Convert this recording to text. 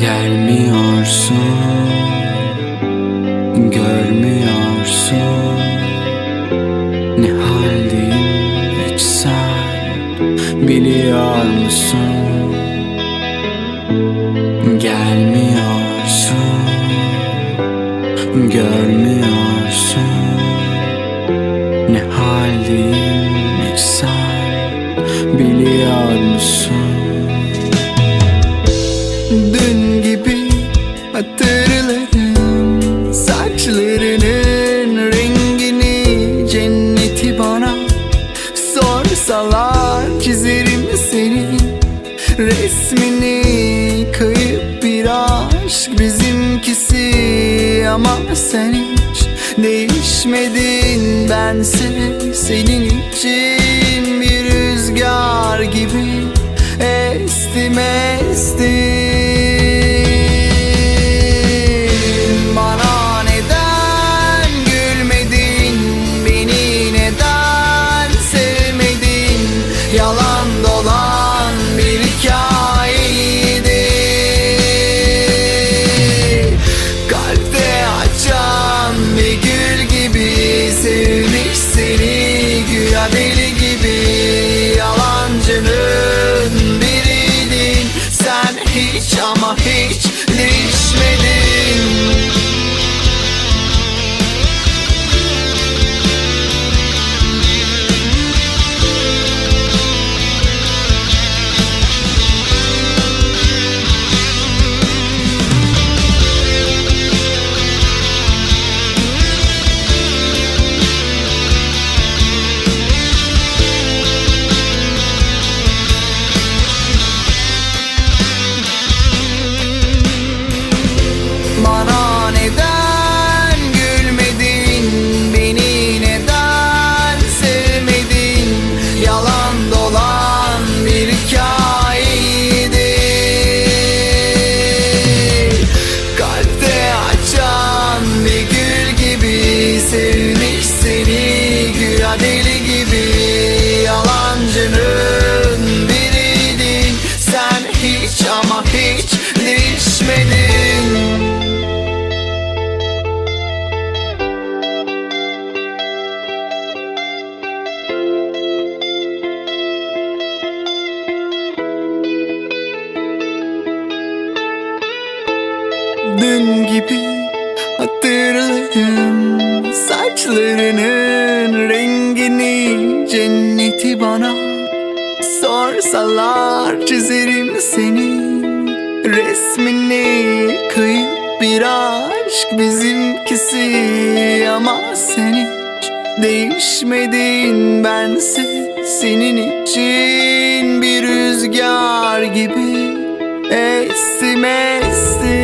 Gelmiyorsun Görmüyorsun. Ne haldeyim hiç sen Biliyor musun? Gelmiyorsun Görmüyorsun. Ne haldeyim Saçlarının rengini Cenneti bana Sorsalar çizerim Resmini kayıp bir aşk bizimkisi Ama sen hiç değişmedin. Bense senin için bir rüzgar hiç Gibi hatırlarım. Saçlarının rengini Cenneti bana Sorsalar çizerim senin Resmini kayıp bir aşk bizimkisi Ama sen hiç değişmedin. Bense senin için bir rüzgar gibi Estim estim